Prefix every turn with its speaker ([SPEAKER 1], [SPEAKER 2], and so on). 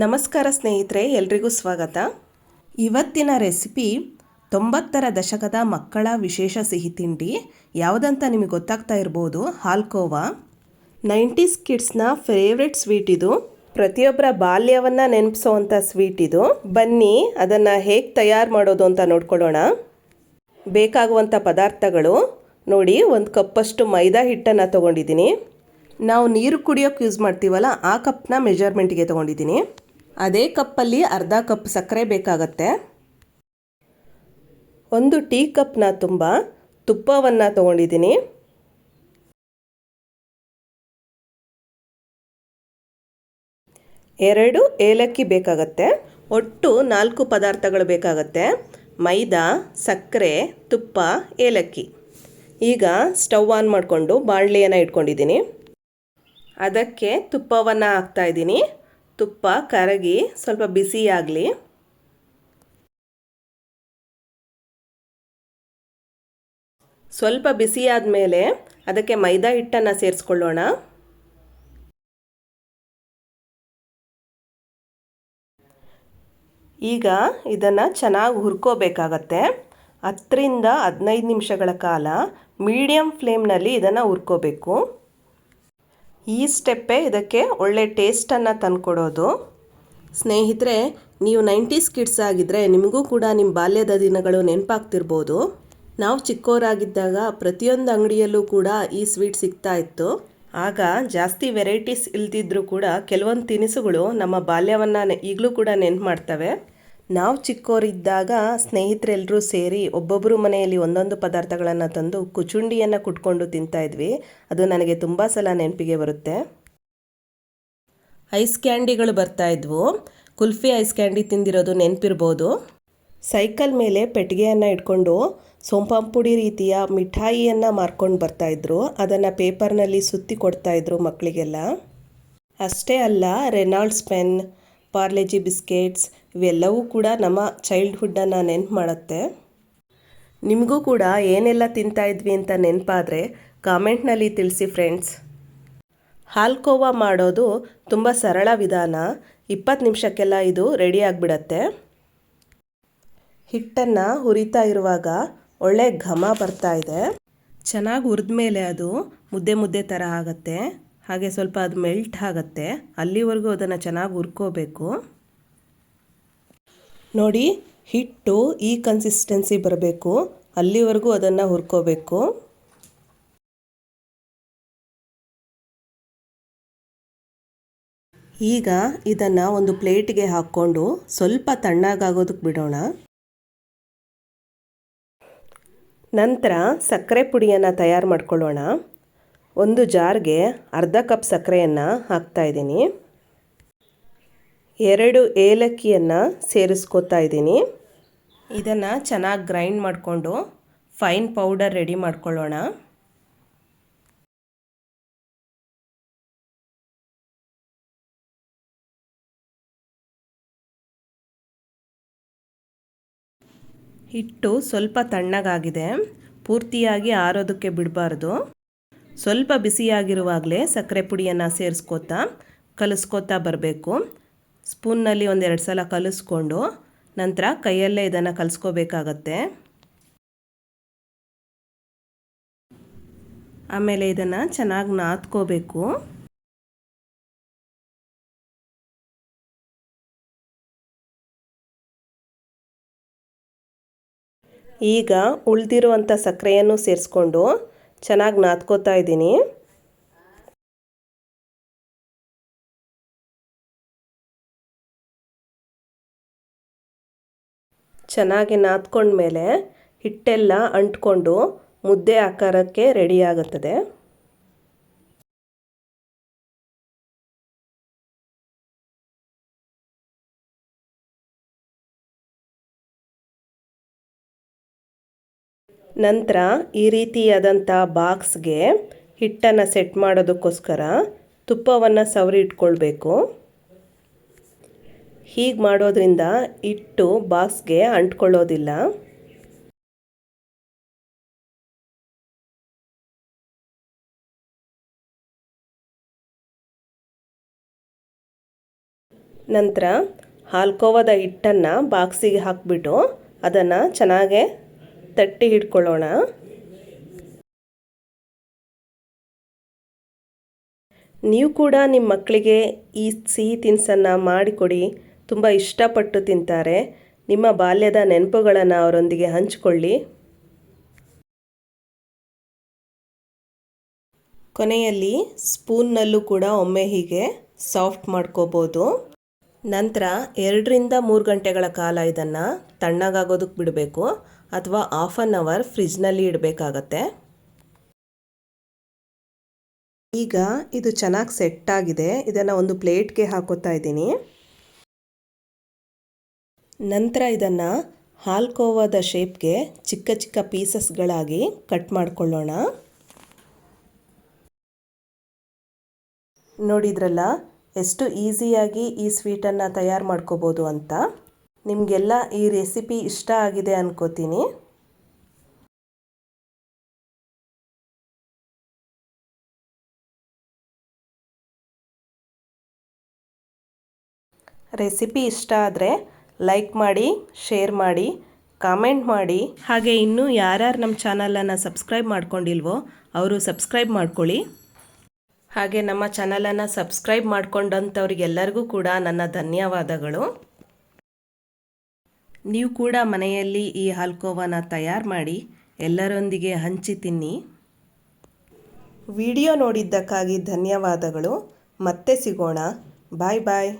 [SPEAKER 1] ನಮಸ್ಕಾರ ಸ್ನೇಹಿತರೆ, ಎಲ್ರಿಗೂ ಸ್ವಾಗತ. ಇವತ್ತಿನ ರೆಸಿಪಿ ತೊಂಬತ್ತರ ದಶಕದ ಮಕ್ಕಳ ವಿಶೇಷ ಸಿಹಿ ತಿಂಡಿ. ಯಾವುದಂತ ನಿಮಗೆ ಗೊತ್ತಾಗ್ತಾ ಇರ್ಬೋದು, ಹಾಲ್ಕೋವಾ. ನೈಂಟೀಸ್ ಕಿಡ್ಸ್ನ ಫೇವ್ರೆಟ್ ಸ್ವೀಟ್ ಇದು. ಪ್ರತಿಯೊಬ್ಬರ ಬಾಲ್ಯವನ್ನು ನೆನಪಿಸೋವಂಥ ಸ್ವೀಟ್ ಇದು. ಬನ್ನಿ, ಅದನ್ನು ಹೇಗೆ ತಯಾರು ಮಾಡೋದು ಅಂತ ನೋಡ್ಕೊಳ್ಳೋಣ. ಬೇಕಾಗುವಂಥ ಪದಾರ್ಥಗಳು. ನೋಡಿ, ಒಂದು ಕಪ್ಪಷ್ಟು ಮೈದಾ ಹಿಟ್ಟನ್ನು ತೊಗೊಂಡಿದ್ದೀನಿ. ನಾವು ನೀರು ಕುಡಿಯೋಕ್ಕೆ ಯೂಸ್ ಮಾಡ್ತೀವಲ್ಲ, ಆ ಕಪ್ನ ಮೆಜರ್ಮೆಂಟ್ಗೆ ತೊಗೊಂಡಿದ್ದೀನಿ. ಅದೇ ಕಪ್ಪಲ್ಲಿ ಅರ್ಧ ಕಪ್ ಸಕ್ಕರೆ ಬೇಕಾಗತ್ತೆ. ಒಂದು ಟೀ ಕಪ್ನ ತುಂಬ ತುಪ್ಪವನ್ನು ತೊಗೊಂಡಿದ್ದೀನಿ. ಎರಡು ಏಲಕ್ಕಿ ಬೇಕಾಗತ್ತೆ. ಒಟ್ಟು ನಾಲ್ಕು ಪದಾರ್ಥಗಳು ಬೇಕಾಗತ್ತೆ. ಮೈದಾ, ಸಕ್ಕರೆ, ತುಪ್ಪ, ಏಲಕ್ಕಿ. ಈಗ ಸ್ಟವ್ ಆನ್ ಮಾಡಿಕೊಂಡು ಬಾಣಲೆಯನ್ನು ಇಟ್ಕೊಂಡಿದ್ದೀನಿ. ಅದಕ್ಕೆ ತುಪ್ಪವನ್ನು ಹಾಕ್ತಾಯಿದ್ದೀನಿ ತುಪ್ಪ, ಕರಗಿ, ಸ್ವಲ್ಪ ಬಿಸಿಯಾಗಲಿ ಸ್ವಲ್ಪ ಬಿಸಿಯಾದ ಮೇಲೆ ಅದಕ್ಕೆ ಮೈದಾ ಹಿಟ್ಟನ್ನು ಸೇರಿಸ್ಕೊಳ್ಳೋಣ. ಈಗ ಇದನ್ನು ಚೆನ್ನಾಗಿ ಹುರ್ಕೋಬೇಕಾಗತ್ತೆ. ಹತ್ತರಿಂದ ಹದಿನೈದು ನಿಮಿಷಗಳ ಕಾಲ ಮೀಡಿಯಮ್ ಫ್ಲೇಮ್ನಲ್ಲಿ ಇದನ್ನು ಹುರ್ಕೋಬೇಕು. ಈ ಸ್ಟೆಪ್ಪೇ ಇದಕ್ಕೆ ಒಳ್ಳೆ ಟೇಸ್ಟನ್ನು ತಂದುಕೊಡೋದು. ಸ್ನೇಹಿತರೆ, ನೀವು ನೈಂಟೀಸ್ ಕಿಡ್ಸ್ ಆಗಿದ್ದರೆ ನಿಮಗೂ ಕೂಡ ನಿಮ್ಮ ಬಾಲ್ಯದ ದಿನಗಳು ನೆನಪಾಗ್ತಿರ್ಬೋದು. ನಾವು ಚಿಕ್ಕೋರಾಗಿದ್ದಾಗ ಪ್ರತಿಯೊಂದು ಅಂಗಡಿಯಲ್ಲೂ ಕೂಡ ಈ ಸ್ವೀಟ್ ಸಿಗ್ತಾ ಇತ್ತು. ಆಗ ಜಾಸ್ತಿ ವೆರೈಟೀಸ್ ಇಲ್ದಿದ್ರೂ ಕೂಡ ಕೆಲವೊಂದು ತಿನಿಸುಗಳು ನಮ್ಮ ಬಾಲ್ಯವನ್ನು ಈಗಲೂ ಕೂಡ ನೆನ್ಪು ಮಾಡ್ತವೆ. ನಾವು ಚಿಕ್ಕವರಿದ್ದಾಗ ಸ್ನೇಹಿತರೆಲ್ಲರೂ ಸೇರಿ ಒಬ್ಬೊಬ್ಬರು ಮನೆಯಲ್ಲಿ ಒಂದೊಂದು ಪದಾರ್ಥಗಳನ್ನು ತಂದು ಕುಚುಂಡಿಯನ್ನು ಕುಟ್ಕೊಂಡು ತಿಂತಾಯಿದ್ವಿ ಅದು ನನಗೆ ತುಂಬ ಸಲ ನೆನಪಿಗೆ ಬರುತ್ತೆ. ಐಸ್ ಕ್ಯಾಂಡಿಗಳು ಬರ್ತಾ ಇದ್ವು. ಕುಲ್ಫಿ ಐಸ್ ಕ್ಯಾಂಡಿ ತಿಂದಿರೋದು ನೆನಪಿರ್ಬೋದು. ಸೈಕಲ್ ಮೇಲೆ ಪೆಟ್ಟಿಗೆಯನ್ನು ಇಟ್ಕೊಂಡು ಸೋಂಪಾಂಪುಡಿ ರೀತಿಯ ಮಿಠಾಯಿಯನ್ನು ಮಾರ್ಕೊಂಡು ಬರ್ತಾಯಿದ್ರು ಅದನ್ನು ಪೇಪರ್ನಲ್ಲಿ ಸುತ್ತಿ ಕೊಡ್ತಾಯಿದ್ರು ಮಕ್ಕಳಿಗೆಲ್ಲ ಅಷ್ಟೇ ಅಲ್ಲ, ರೆನಾಲ್ಡ್ಸ್ ಪೆನ್, ಪಾರ್ಲೆಜಿ ಬಿಸ್ಕೆಟ್ಸ್ ಇವೆಲ್ಲವೂ ಕೂಡ ನಮ್ಮ ಚೈಲ್ಡ್ಹುಡ್ಡನ್ನು ನೆನ್ಪು ಮಾಡುತ್ತೆ. ನಿಮಗೂ ಕೂಡ ಏನೆಲ್ಲ ತಿಂತಾಯಿದ್ವಿ ಅಂತ ನೆನಪಾದರೆ ಕಾಮೆಂಟ್ನಲ್ಲಿ ತಿಳಿಸಿ ಫ್ರೆಂಡ್ಸ್ ಹಾಲ್ಕೋವಾ ಮಾಡೋದು ತುಂಬ ಸರಳ ವಿಧಾನ. ಇಪ್ಪತ್ತು ನಿಮಿಷಕ್ಕೆಲ್ಲ ಇದು ರೆಡಿ ಆಗಿಬಿಡತ್ತೆ. ಹಿಟ್ಟನ್ನು ಹುರಿತಾ ಇರುವಾಗ ಒಳ್ಳೆ ಘಮ ಬರ್ತಾ ಇದೆ. ಚೆನ್ನಾಗಿ ಹುರಿದ ಮೇಲೆ ಅದು ಮುದ್ದೆ ಮುದ್ದೆ ಥರ ಆಗತ್ತೆ. ಹಾಗೆ ಸ್ವಲ್ಪ ಅದು ಮೆಲ್ಟ್ ಆಗುತ್ತೆ. ಅಲ್ಲಿವರೆಗೂ ಅದನ್ನು ಚೆನ್ನಾಗಿ ಹುರ್ಕೋಬೇಕು. ನೋಡಿ, ಹಿಟ್ಟು ಈ ಕನ್ಸಿಸ್ಟೆನ್ಸಿ ಬರಬೇಕು. ಅಲ್ಲಿವರೆಗೂ ಅದನ್ನು ಹುರ್ಕೋಬೇಕು. ಈಗ ಇದನ್ನು ಒಂದು ಪ್ಲೇಟ್ಗೆ ಹಾಕ್ಕೊಂಡು ಸ್ವಲ್ಪ ತಣ್ಣಗಾಗೋದಕ್ಕೆ ಬಿಡೋಣ. ನಂತರ ಸಕ್ಕರೆ ಪುಡಿಯನ್ನು ತಯಾರು ಮಾಡ್ಕೊಳ್ಳೋಣ. ಒಂದು ಜಾರ್ಗೆ ಅರ್ಧ ಕಪ್ ಸಕ್ಕರೆಯನ್ನು ಹಾಕ್ತಾಯಿದ್ದೀನಿ ಎರಡು ಏಲಕ್ಕಿಯನ್ನು ಸೇರಿಸ್ಕೋತಾ ಇದ್ದೀನಿ. ಇದನ್ನು ಚೆನ್ನಾಗಿ ಗ್ರೈಂಡ್ ಮಾಡಿಕೊಂಡು ಫೈನ್ ಪೌಡರ್ ರೆಡಿ ಮಾಡ್ಕೊಳ್ಳೋಣ. ಹಿಟ್ಟು ಸ್ವಲ್ಪ ತಣ್ಣಗಾಗಿದೆ. ಪೂರ್ತಿಯಾಗಿ ಆರೋದಕ್ಕೆ ಬಿಡಬಾರ್ದು. ಸ್ವಲ್ಪ ಬಿಸಿಯಾಗಿರುವಾಗಲೇ ಸಕ್ಕರೆ ಪುಡಿಯನ್ನು ಸೇರಿಸ್ಕೋತಾ, ಕಲಿಸ್ಕೋತಾ ಬರಬೇಕು. ಸ್ಪೂನ್ನಲ್ಲಿ ಒಂದೆರಡು ಸಲ ಕಲಿಸ್ಕೊಂಡು ನಂತರ ಕೈಯಲ್ಲೇ ಇದನ್ನು ಕಲಿಸ್ಕೋಬೇಕಾಗತ್ತೆ. ಆಮೇಲೆ ಇದನ್ನು ಚೆನ್ನಾಗಿ ನಾದ್ಕೋಬೇಕು. ಈಗ ಉಳಿದಿರುವಂಥ ಸಕ್ಕರೆಯನ್ನು ಸೇರಿಸ್ಕೊಂಡು ಚೆನ್ನಾಗಿ ನಾದ್ಕೋತಾ ಇದ್ದೀನಿ. ಚೆನ್ನಾಗಿ ನಾದ್ಕೊಂಡ್ಮೇಲೆ ಹಿಟ್ಟೆಲ್ಲ ಅಂಟ್ಕೊಂಡು ಮುದ್ದೆ ಆಕಾರಕ್ಕೆ ರೆಡಿಯಾಗುತ್ತದೆ ನಂತರ ಈ ರೀತಿಯಾದಂಥ ಬಾಕ್ಸ್ಗೆ ಹಿಟ್ಟನ್ನು ಸೆಟ್ ಮಾಡೋದಕ್ಕೋಸ್ಕರ ತುಪ್ಪವನ್ನು ಸವರಿ ಇಟ್ಕೊಳ್ಬೇಕು. ಹೀಗೆ ಮಾಡೋದ್ರಿಂದ ಹಿಟ್ಟು ಬಾಕ್ಸ್ಗೆ ಅಂಟ್ಕೊಳ್ಳೋದಿಲ್ಲ. ನಂತರ ಹಾಲ್ಕೋವದ ಹಿಟ್ಟನ್ನು ಬಾಕ್ಸಿಗೆ ಹಾಕಿಬಿಟ್ಟು ಅದನ್ನು ಚೆನ್ನಾಗೆ ತಟ್ಟಿ ಹಿಡ್ಕೊಳ್ಳೋಣ. ನೀವು ಕೂಡ ನಿಮ್ಮ ಮಕ್ಕಳಿಗೆ ಈ ಸಿಹಿ ತಿನಿಸನ್ನು ಮಾಡಿಕೊಡಿ. ತುಂಬ ಇಷ್ಟಪಟ್ಟು ತಿಂತಾರೆ. ನಿಮ್ಮ ಬಾಲ್ಯದ ನೆನಪುಗಳನ್ನು ಅವರೊಂದಿಗೆ ಹಂಚಿಕೊಳ್ಳಿ. ಕೊನೆಯಲ್ಲಿ ಸ್ಪೂನ್ನಲ್ಲೂ ಕೂಡ ಒಮ್ಮೆ ಹೀಗೆ ಸಾಫ್ಟ್ ಮಾಡ್ಕೋಬೋದು. ನಂತರ ಎರಡರಿಂದ ಮೂರು ಗಂಟೆಗಳ ಕಾಲ ಇದನ್ನು ತಣ್ಣಗಾಗೋದಕ್ಕೆ ಬಿಡಬೇಕು. ಅಥವಾ ಹಾಫ್ ಆನ್ ಅವರ್ ಫ್ರಿಜ್ನಲ್ಲಿ ಇಡಬೇಕಾಗತ್ತೆ. ಈಗ ಇದು ಚೆನ್ನಾಗಿ ಸೆಟ್ ಆಗಿದೆ. ಇದನ್ನು ಒಂದು ಪ್ಲೇಟ್ಗೆ ಹಾಕೋತಾ ಇದ್ದೀನಿ. ನಂತರ ಇದನ್ನು ಹಾಲ್ಕೋವಾದ ಶೇಪ್ಗೆ ಚಿಕ್ಕ ಚಿಕ್ಕ ಪೀಸಸ್ಗಳಾಗಿ ಕಟ್ ಮಾಡ್ಕೊಳ್ಳೋಣ. ನೋಡಿದ್ರಲ್ಲ ಎಷ್ಟು ಈಸಿಯಾಗಿ ಈ ಸ್ವೀಟನ್ನು ತಯಾರು ಮಾಡ್ಕೋಬೋದು ಅಂತ. ನಿಮಗೆಲ್ಲ ಈ ರೆಸಿಪಿ ಇಷ್ಟ ಆಗಿದೆ ಅನ್ಕೋತೀನಿ. ರೆಸಿಪಿ ಇಷ್ಟ ಆದರೆ ಲೈಕ್ ಮಾಡಿ ಶೇರ್ ಮಾಡಿ ಕಾಮೆಂಟ್ ಮಾಡಿ. ಹಾಗೆ ಇನ್ನೂ ಯಾರ್ಯಾರು ನಮ್ಮ ಚಾನಲನ್ನು ಸಬ್ಸ್ಕ್ರೈಬ್ ಮಾಡ್ಕೊಂಡಿಲ್ವೋ ಅವರು ಸಬ್ಸ್ಕ್ರೈಬ್ ಮಾಡ್ಕೊಳ್ಳಿ. ಹಾಗೆ ನಮ್ಮ ಚಾನಲನ್ನು ಸಬ್ಸ್ಕ್ರೈಬ್ ಮಾಡ್ಕೊಂಡಂಥವ್ರಿಗೆಲ್ಲರಿಗೂ ಕೂಡ ನನ್ನ ಧನ್ಯವಾದಗಳು. ನೀವು ಕೂಡ ಮನೆಯಲ್ಲಿ ಈ ಹಾಲ್ಕೋವನ್ನು ತಯಾರು ಮಾಡಿ ಎಲ್ಲರೊಂದಿಗೆ ಹಂಚಿ ತಿನ್ನಿ. ವಿಡಿಯೋ ನೋಡಿದ್ದಕ್ಕಾಗಿ ಧನ್ಯವಾದಗಳು. ಮತ್ತೆ ಸಿಗೋಣ. ಬಾಯ್ ಬಾಯ್